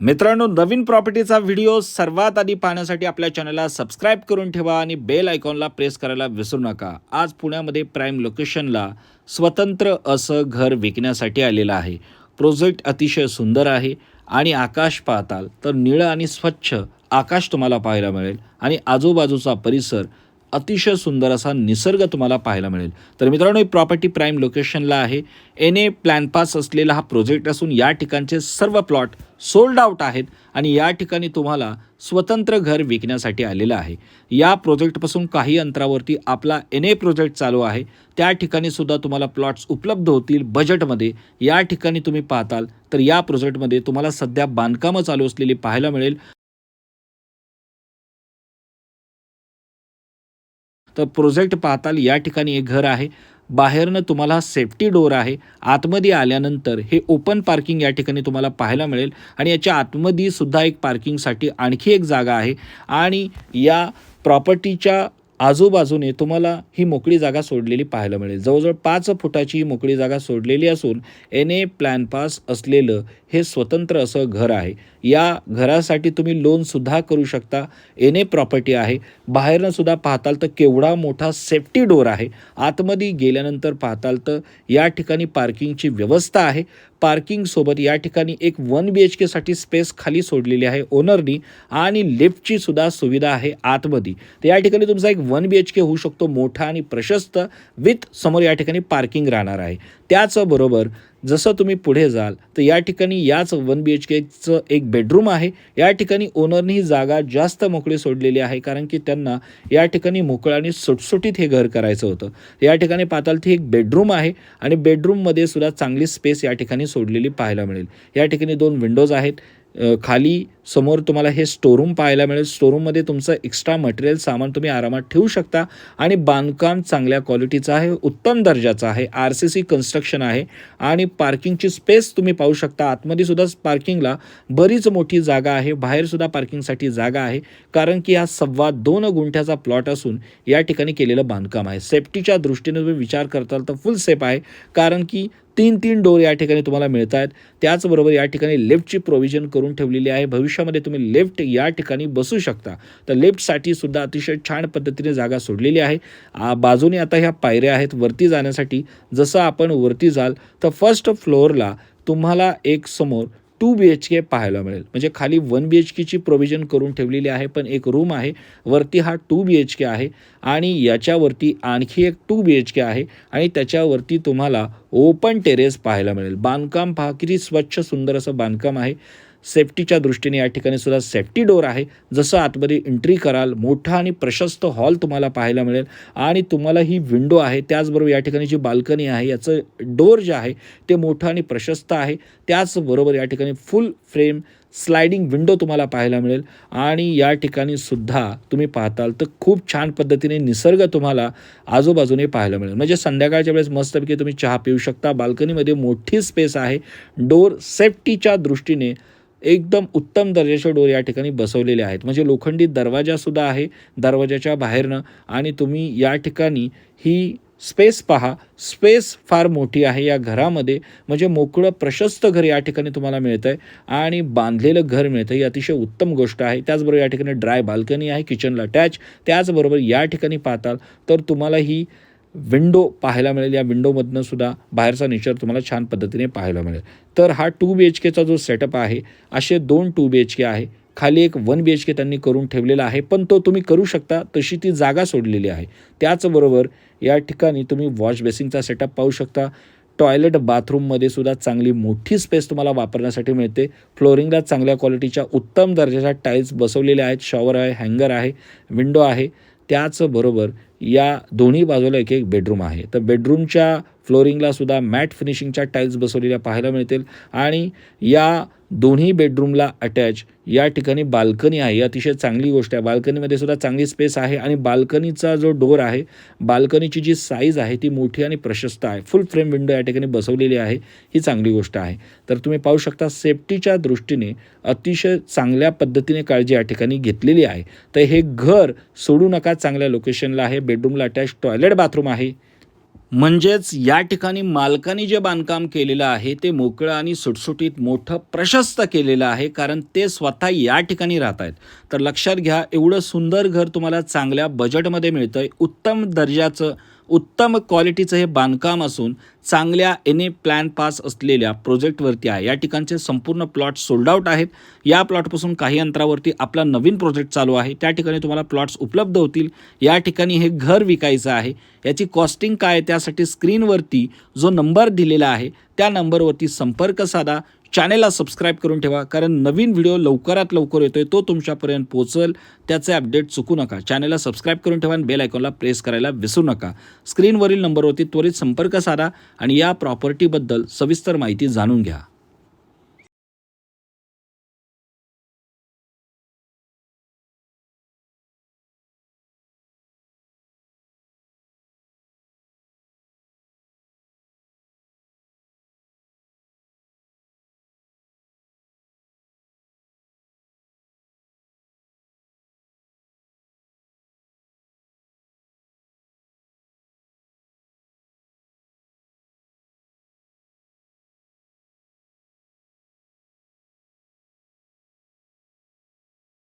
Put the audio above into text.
मित्रांनो नवीन प्रॉपर्टीचा व्हिडिओ सर्वात आधी पाहण्यासाठी आपल्या चॅनलला सबस्क्राईब करून ठेवा आणि बेल आयकॉनला प्रेस करायला विसरू नका. आज पुण्यामध्ये प्राईम लोकेशनला स्वतंत्र असं घर विकण्यासाठी आलेलं आहे. प्रोजेक्ट अतिशय सुंदर आहे आणि आकाश पाहताल तर निळं आणि स्वच्छ आकाश तुम्हाला पाहायला मिळेल. आणि आजूबाजूचा परिसर अतिशय सुंदर असा निसर्ग तुम्हाला पाहायला मिळेल. तर मित्रांनो ही प्रॉपर्टी प्राईम लोकेशनला आहे. एन ए प्लॅन पास असलेला हा प्रोजेक्ट असून या ठिकाणचे सर्व प्लॉट सोल्ड आउट आहेत आणि या ठिकाणी तुम्हाला स्वतंत्र घर विकण्यासाठी आलेलं आहे. या प्रोजेक्टपासून काही अंतरावरती आपला एन ए प्रोजेक्ट चालू आहे. त्या ठिकाणी सुद्धा तुम्हाला प्लॉट्स उपलब्ध होतील बजेटमध्ये या ठिकाणी तुम्ही पाहताल तर या प्रोजेक्टमध्ये तुम्हाला सध्या बांधकामं चालू असलेली पाहायला मिळेल. तर प्रोजेक्ट पाहताल या ठिकाणी एक घर आहे. बाहेरनं तुम्हाला सेफ्टी डोर आहे. आतमध्ये आल्यानंतर हे ओपन पार्किंग या ठिकाणी तुम्हाला पाहायला मिळेल. आणि याच्या आतमध्ये सुद्धा एक पार्किंगसाठी आणखी एक जागा आहे. आणि या प्रॉपर्टीच्या आजूबाजूने तुम्हाला ही मोकळी जागा सोडलेली पाहायला मिळेल. जवळजवळ पाच फुटाची ही मोकळी जागा सोडलेली असून एन ए प्लॅन पास असलेलं हे स्वतंत्र असं घर आहे. या घरासाठी तुम्ही लोनसुद्धा करू शकता. एन ए प्रॉपर्टी आहे. बाहेरनं सुद्धा पाहताल तर केवढा मोठा सेफ्टी डोर आहे. आतमध्ये गेल्यानंतर पाहताल तर या ठिकाणी पार्किंगची व्यवस्था आहे. पार्किंगसोबत या ठिकाणी एक वन बी एच केसाठी स्पेस खाली सोडलेली आहे. ओनरनी आणि लिफ्टची सुद्धा सुविधा आहे आतमध्ये. तर या ठिकाणी तुमचा एक वन बी एच के होऊ शकतो मोठा आणि प्रशस्त विथ समोर या ठिकाणी पार्किंग राहणार आहे. त्याचबरोबर जसं तुम्ही पुढे जाल तर या ठिकाणी याच वन बी एच केचं एक बेडरूम आहे. या ठिकाणी ओनरने ही जागा जास्त मोकळी सोडलेली आहे कारण की त्यांना या ठिकाणी मोकळं आणि सुटसुटीत हे घर करायचं होतं. या ठिकाणी पातालती एक बेडरूम आहे आणि बेडरूममध्ये सुद्धा चांगली स्पेस या ठिकाणी सोडलेली पाहायला मिळेल. या ठिकाणी दोन विंडोज आहेत. खाली समोर तुम्हाला हे स्टोरूम पाहायला मिळेल. स्टोरूममध्ये तुमचं एक्स्ट्रा मटेरियल सामान तुम्ही आरामात ठेवू शकता. आणि बांधकाम चांगल्या क्वालिटीचं आहे उत्तम दर्जाचं आहे. आर सी सी कन्स्ट्रक्शन आहे. आणि पार्किंगची स्पेस तुम्ही पाहू शकता. आतमध्ये सुद्धा पार्किंगला बरीच मोठी जागा आहे. बाहेरसुद्धा पार्किंगसाठी जागा आहे. कारण की हा सव्वा दोन गुंठ्याचा प्लॉट असून या ठिकाणी केलेलं बांधकाम आहे. सेफ्टीच्या दृष्टीने तुम्ही विचार करताल तर फुल सेफ आहे. कारण की तीन तीन डोर या ठिकाणी तुम्हाला मिळत आहेत त्याचबरोबर या ठिकाणी लिफ्टची प्रोव्हिजन करून ठेवलेली आहे. भविष्यामध्ये तुम्ही लेफ्ट या ठिकाणी बसू शकता. तर लेफ्टसाठी सुद्धा अतिशय छान पद्धतीने जागा सोडलेली आहे. बाजूने आता ह्या पायऱ्या आहेत. वरती जाण्यासाठी जसं आपण वरती जाल तर फर्स्ट फ्लोअरला तुम्हाला एक समोर टू बी एच के पाहायला मिळेल. म्हणजे खाली वन बी एच केची प्रोव्हिजन करून ठेवलेली आहे पण एक रूम आहे. वरती हा टू बी एच के आहे आणि याच्यावरती आणखी एक टू बी एच के आहे आणि त्याच्यावरती तुम्हाला ओपन टेरेस पाहायला मिळेल. बांधकाम पहा किती स्वच्छ सुंदर असं बांधकाम आहे. सेफ्टीच्या दृष्टीने या ठिकाणी सुद्धा सेफ्टी डोर आहे. जसं आतमध्ये एंट्री कराल मोठा आणि प्रशस्त हॉल तुम्हाला पाहायला मिळेल. आणि तुम्हाला ही विंडो आहे त्याचबरोबर या ठिकाणी जी बाल्कनी आहे याचं डोर जे आहे ते मोठं आणि प्रशस्त आहे. त्याचबरोबर या ठिकाणी फुल फ्रेम स्लायडिंग विंडो तुम्हाला पाहायला मिळेल. आणि या ठिकाणी सुद्धा तुम्ही पाहताल तर खूप छान पद्धतीने निसर्ग तुम्हाला आजूबाजूने पाहायला मिळेल. म्हणजे संध्याकाळच्या वेळेस मस्तपैकी तुम्ही चहा पिऊ शकता. बाल्कनीमध्ये मोठी स्पेस आहे. डोर सेफ्टीच्या दृष्टीने एकदम उत्तम दर्जाचे डोर या ठिकाणी बसवलेले आहेत. म्हणजे लोखंडी दरवाजासुद्धा आहे दरवाजाच्या बाहेरनं. आणि तुम्ही या ठिकाणी ही स्पेस पहा. स्पेस फार मोठी आहे या घरामध्ये. म्हणजे मोकळं प्रशस्त घर या ठिकाणी तुम्हाला मिळतं आहे आणि बांधलेलं घर मिळतं ही अतिशय उत्तम गोष्ट आहे. त्याचबरोबर या ठिकाणी ड्राय बाल्कनी आहे किचनला अटॅच त्याचबरोबर या ठिकाणी पाहताल तर तुम्हाला ही विंडो पाहायला मिळेल. या विंडोमधनं सुद्धा बाहेरचा नेचर तुम्हाला छान पद्धतीने पाहायला मिळेल. तर हा टू बी एच केचा जो सेटअप आहे असे दोन टू बी एच के आहे. खाली एक वन बी एच के त्यांनी करून ठेवलेला आहे पण तो तुम्ही करू शकता तशी ती जागा सोडलेली आहे. त्याचबरोबर या ठिकाणी तुम्ही वॉश बेसिंगचा सेटअप पाहू शकता. टॉयलेट बाथरूममध्ये सुद्धा चांगली मोठी स्पेस तुम्हाला वापरण्यासाठी मिळते. फ्लोरिंगला चांगल्या क्वालिटीच्या उत्तम दर्जाच्या टाईल्स बसवलेल्या आहेत. शॉवर आहे हँगर आहे विंडो आहे. त्याचबरोबर या दोन्ही बाजूला एक एक बेडरूम आहे. तर बेडरूमच्या फ्लोरिंगला सुद्धा मॅट फिनिशिंगच्या टाईल्स बसवलेल्या पाहायला मिळतील. आणि या दोन्ही बेडरूमला अटॅच या ठिकाणी बाल्कनी आहे. अतिशय चांगली गोष्ट आहे. बाल्कनीमध्ये सुद्धा चांगली स्पेस आहे आणि बाल्कनीचा जो डोर आहे बाल्कनीची जी साईज आहे ती मोठी आणि प्रशस्त आहे. फुल फ्रेम विंडो या ठिकाणी बसवलेली आहे. ही चांगली गोष्ट आहे. तर तुम्ही पाहू शकता सेफ्टीच्या दृष्टीने अतिशय चांगल्या पद्धतीने काळजी या ठिकाणी घेतलेली आहे. तर हे घर सोडू नका चांगल्या लोकेशनला आहे. बेडरूमला अटॅच टॉयलेट बाथरूम आहे. म्हणजेच या ठिकाणी मालकाने जे बांधकाम केलेलं आहे ते मोकळं आणि सुटसुटीत मोठं प्रशस्त केलेलं आहे कारण ते स्वतः या ठिकाणी राहत आहेत तर लक्षात घ्या एवढं सुंदर घर तुम्हाला चांगल्या बजेटमध्ये मिळतं आहे उत्तम दर्जाचं उत्तम क्वालिटीचं हे बांधकाम असून चांगल्या एन ए प्लॅन पास असलेल्या प्रोजेक्टवरती आहे. या ठिकाणचे संपूर्ण प्लॉट सोल्ड आउट आहेत. या प्लॉटपासून काही अंतरावरती आपला नवीन प्रोजेक्ट चालू आहे. त्या ठिकाणी तुम्हाला प्लॉट्स उपलब्ध होतील. या ठिकाणी हे घर विकायचं आहे. याची कॉस्टिंग काय त्यासाठी स्क्रीनवरती जो नंबर दिलेला आहे त्या नंबरवरती संपर्क साधा. चॅनेलला सबस्क्राईब करून ठेवा कारण नवीन व्हिडिओ लवकरात लवकर येतोय तो तुमच्यापर्यंत पोहोचेल त्याचे अपडेट चुकू नका. चॅनेलला सबस्क्राईब करून ठेवा आणि बेल आयकॉनला प्रेस करायला विसरू नका. स्क्रीनवरील नंबरवरती त्वरित संपर्क साधा आणि या प्रॉपर्टीबद्दल सविस्तर माहिती जाणून घ्या.